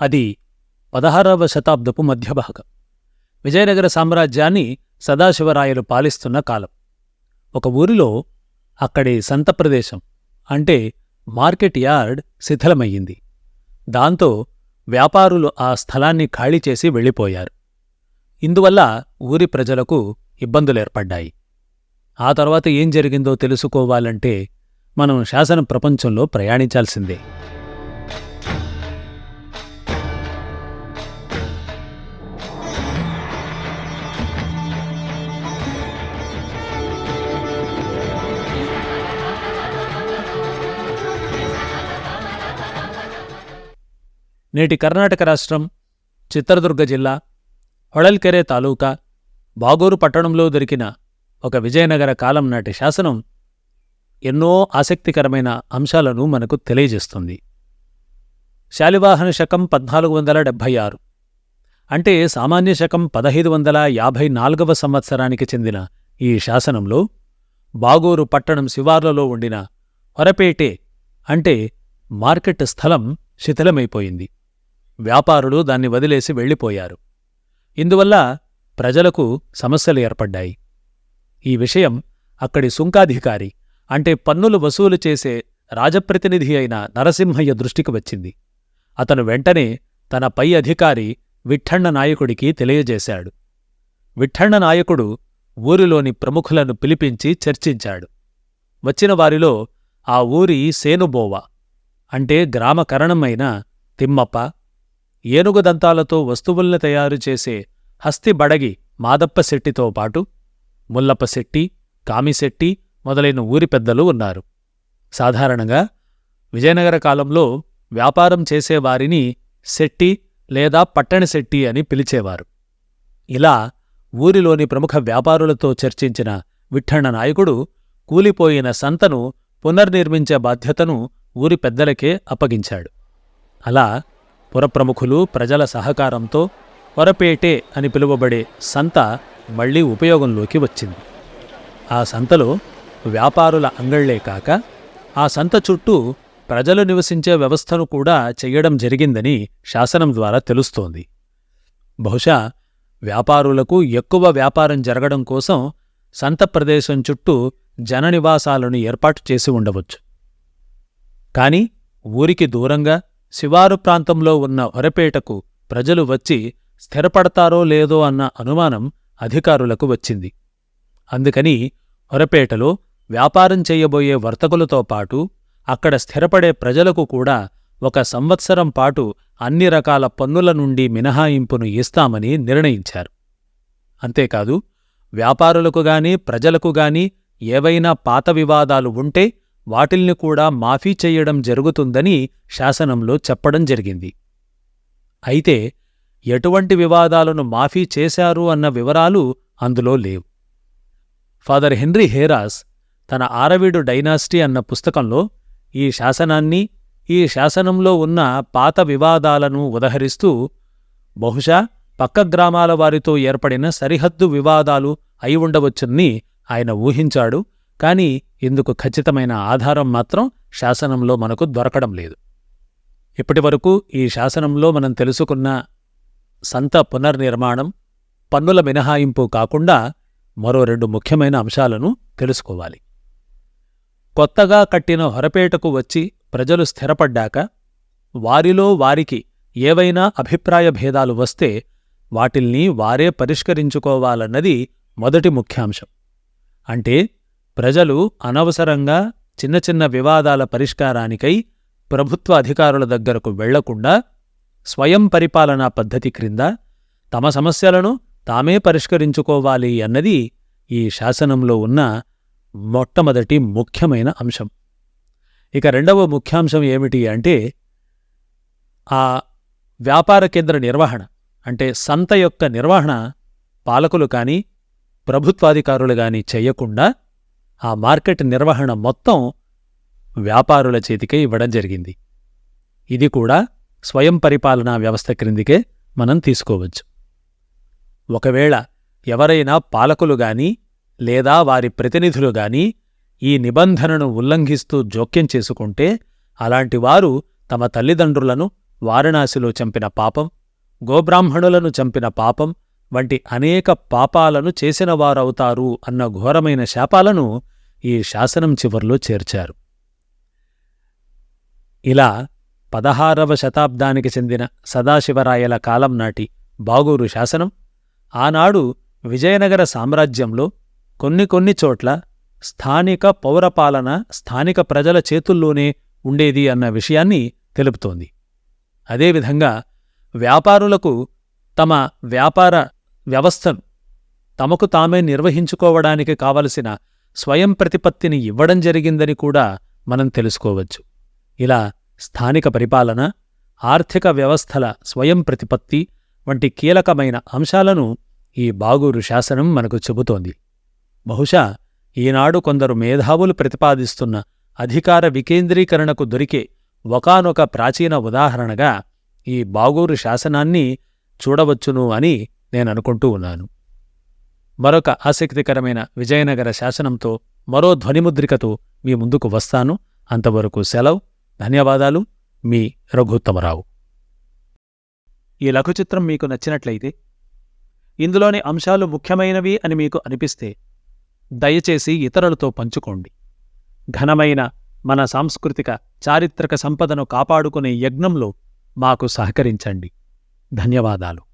అది పదహారవ శతాబ్దపు మధ్యభాగం. విజయనగర సామ్రాజ్యాన్ని సదాశివరాయలు పాలిస్తున్న కాలం. ఒక ఊరిలో అక్కడి సంత ప్రదేశం అంటే మార్కెట్ యార్డ్ శిథిలమయ్యింది. దాంతో వ్యాపారులు ఆ స్థలాన్ని ఖాళీ చేసి వెళ్ళిపోయారు. ఇందువల్ల ఊరి ప్రజలకు ఇబ్బందులేర్పడ్డాయి. ఆ తర్వాత ఏం జరిగిందో తెలుసుకోవాలంటే మనం శాసన ప్రపంచంలో ప్రయాణించాల్సిందే. నేటి కర్ణాటక రాష్ట్రం చిత్రదుర్గ జిల్లా హొళల్కెరే తాలూకా బాగూరు పట్టణంలో దొరికిన ఒక విజయనగర కాలం నాటి శాసనం ఎన్నో ఆసక్తికరమైన అంశాలను మనకు తెలియజేస్తుంది. శాలివాహన శకం పద్నాలుగు వందల డెబ్భై ఆరు అంటే సామాన్య శకం పదహైదు వందల యాభై నాలుగవ సంవత్సరానికి చెందిన ఈ శాసనంలో బాగూరు పట్టణం శివార్లలో ఉండిన హొరపేటే అంటే మార్కెట్ స్థలం శిథిలమైపోయింది. వ్యాపారులు దాన్ని వదిలేసి వెళ్ళిపోయారు. ఇందువల్ల ప్రజలకు సమస్యలు ఏర్పడ్డాయి. ఈ విషయం అక్కడి సుంకాధికారి అంటే పన్నులు వసూలు చేసే రాజప్రతినిధి అయిన నరసింహయ్య దృష్టికి వచ్చింది. అతను వెంటనే తన పై అధికారి విఠ్ఠణ నాయకుడికి తెలియజేశాడు. విఠ్ఠన్న నాయకుడు ఊరిలోని ప్రముఖులను పిలిపించి చర్చించాడు. వచ్చిన వారిలో ఆ ఊరి సేనుబోవ అంటే గ్రామకరణమైన తిమ్మప్ప ఏనుగు దంతాలతో వస్తువుల్ని తయారుచేసే హస్తి బడగి మాదప్ప పాటు ముల్లప్పశెట్టి కామిశెట్టి మొదలైన ఊరి పెద్దలు ఉన్నారు. సాధారణంగా విజయనగర కాలంలో వ్యాపారం చేసేవారిని శెట్టి లేదా పట్టణశెట్టి అని పిలిచేవారు. ఇలా ఊరిలోని ప్రముఖ వ్యాపారులతో చర్చించిన విఠ్ఠణ నాయకుడు కూలిపోయిన సంతను పునర్నిర్మించే బాధ్యతను ఊరి పెద్దలకే అప్పగించాడు. అలా పురప్రముఖులు ప్రజల సహకారంతో వరపేటే అని పిలువబడే సంత మళ్ళీ ఉపయోగంలోకి వచ్చింది. ఆ సంతలో వ్యాపారుల అంగళ్ళే కాక ఆ సంత చుట్టూ ప్రజలు నివసించే వ్యవస్థను కూడా చెయ్యడం జరిగిందని శాసనం ద్వారా తెలుస్తోంది. బహుశా వ్యాపారులకు ఎక్కువ వ్యాపారం జరగడం కోసం సంత ప్రదేశం చుట్టూ జననివాసాలను ఏర్పాటు చేసి ఉండవచ్చు. కాని ఊరికి దూరంగా శివారు ప్రాంతంలో ఉన్న హొరపేటకు ప్రజలు వచ్చి స్థిరపడతారో లేదో అన్న అనుమానం అధికారులకు వచ్చింది. అందుకని హొరపేటలో వ్యాపారం చేయబోయే వర్తకులతో పాటు అక్కడ స్థిరపడే ప్రజలకు కూడా ఒక సంవత్సరం పాటు అన్ని రకాల పన్నుల నుండి మినహాయింపును ఇస్తామని నిర్ణయించారు. అంతేకాదు వ్యాపారులకు గాని ప్రజలకు గాని ఏవైనా పాత వివాదాలు ఉంటే వాటిల్ని కూడా మాఫీ చెయ్యడం జరుగుతుందని శాసనంలో చెప్పడం జరిగింది. అయితే ఎటువంటి వివాదాలను మాఫీ చేశారు అన్న వివరాలు అందులో లేవు. ఫాదర్ హెన్రీ హేరాస్ తన ఆరవీడు డైనాస్టీ అన్న పుస్తకంలో ఈ శాసనాన్ని ఈ శాసనంలో ఉన్న పాత వివాదాలను ఉదహరిస్తూ బహుశా పక్క గ్రామాల వారితో ఏర్పడిన సరిహద్దు వివాదాలు అయి ఉండవచ్చుని ఆయన ఊహించాడు కాని ఇందుకు ఖచ్చితమైన ఆధారం మాత్రం శాసనంలో మనకు దొరకడం లేదు. ఇప్పటివరకు ఈ శాసనంలో మనం తెలుసుకున్న సంత పునర్నిర్మాణం పన్నుల మినహాయింపు కాకుండా మరో రెండు ముఖ్యమైన అంశాలను తెలుసుకోవాలి. కొత్తగా కట్టిన హొరపేటకు వచ్చి ప్రజలు స్థిరపడ్డాక వారిలో వారికి ఏవైనా అభిప్రాయ భేదాలు వస్తే వాటిల్ని వారే పరిష్కరించుకోవాలన్నది మొదటి ముఖ్యాంశం. అంటే ప్రజలు అనవసరంగా చిన్న చిన్న వివాదాల పరిష్కారానికై ప్రభుత్వ అధికారుల దగ్గరకు వెళ్ళకుండా స్వయం పరిపాలనా పద్ధతి క్రింద తమ సమస్యలను తామే పరిష్కరించుకోవాలి అన్నది ఈ శాసనంలో ఉన్న మొట్టమొదటి ముఖ్యమైన అంశం. ఇక రెండవ ముఖ్యాంశం ఏమిటి అంటే ఆ వ్యాపార కేంద్ర నిర్వహణ అంటే సంత యొక్క నిర్వహణ పాలకులు కాని ప్రభుత్వాధికారులు కానీ చెయ్యకుండా ఆ మార్కెట్ నిర్వహణ మొత్తం వ్యాపారుల చేతికే ఇవ్వడం జరిగింది. ఇది కూడా స్వయం పరిపాలనా వ్యవస్థ క్రిందికే మనం తీసుకోవచ్చు. ఒకవేళ ఎవరైనా పాలకులు గాని లేదా వారి ప్రతినిధులు గాని ఈ నిబంధనను ఉల్లంఘిస్తూ జోక్యం చేసుకుంటే అలాంటివారు తమ తల్లిదండ్రులను వారణాసిలో చంపిన పాపం గోబ్రాహ్మణులను చంపిన పాపం వంటి అనేక పాపాలను చేసినవారవుతారు అన్న ఘోరమైన శాపాలను ఈ శాసనం చివర్లో చేర్చారు. ఇలా పదహారవ శతాబ్దానికి చెందిన సదాశివరాయల కాలం నాటి బాగూరు శాసనం ఆనాడు విజయనగర సామ్రాజ్యంలో కొన్ని కొన్ని చోట్ల స్థానిక పౌరపాలన స్థానిక ప్రజల చేతుల్లోనే ఉండేది అన్న విషయాన్ని తెలుపుతోంది. అదేవిధంగా వ్యాపారులకు తమ వ్యాపార వ్యవస్థను తమకు తామే నిర్వహించుకోవడానికి కావలసిన స్వయం ప్రతిపత్తిని ఇవ్వడం జరిగిందని కూడా మనం తెలుసుకోవచ్చు. ఇలా స్థానిక పరిపాలన ఆర్థిక వ్యవస్థల స్వయం ప్రతిపత్తి వంటి కీలకమైన అంశాలను ఈ బాగూరు శాసనం మనకు చెబుతోంది. బహుశా ఈనాడు కొందరు మేధావులు ప్రతిపాదిస్తున్న అధికార వికేంద్రీకరణకు దొరికే ఒకానొక ప్రాచీన ఉదాహరణగా ఈ బాగూరు శాసనాన్ని చూడవచ్చును అని నేననుకుంటూ ఉన్నాను. మరొక ఆసక్తికరమైన విజయనగర శాసనంతో మరో ధ్వనిముద్రికతో మీ ముందుకు వస్తాను. అంతవరకు సెలవు ధన్యవాదాలు మీ రఘుత్తమరావు. ఈ లఘుచిత్రం మీకు నచ్చినట్లయితే ఇందులోని అంశాలు ముఖ్యమైనవి అని మీకు అనిపిస్తే దయచేసి ఇతరులతో పంచుకోండి. ఘనమైన మన సాంస్కృతిక చారిత్రక సంపదను కాపాడుకునే యజ్ఞంలో మాకు సహకరించండి. ధన్యవాదాలు.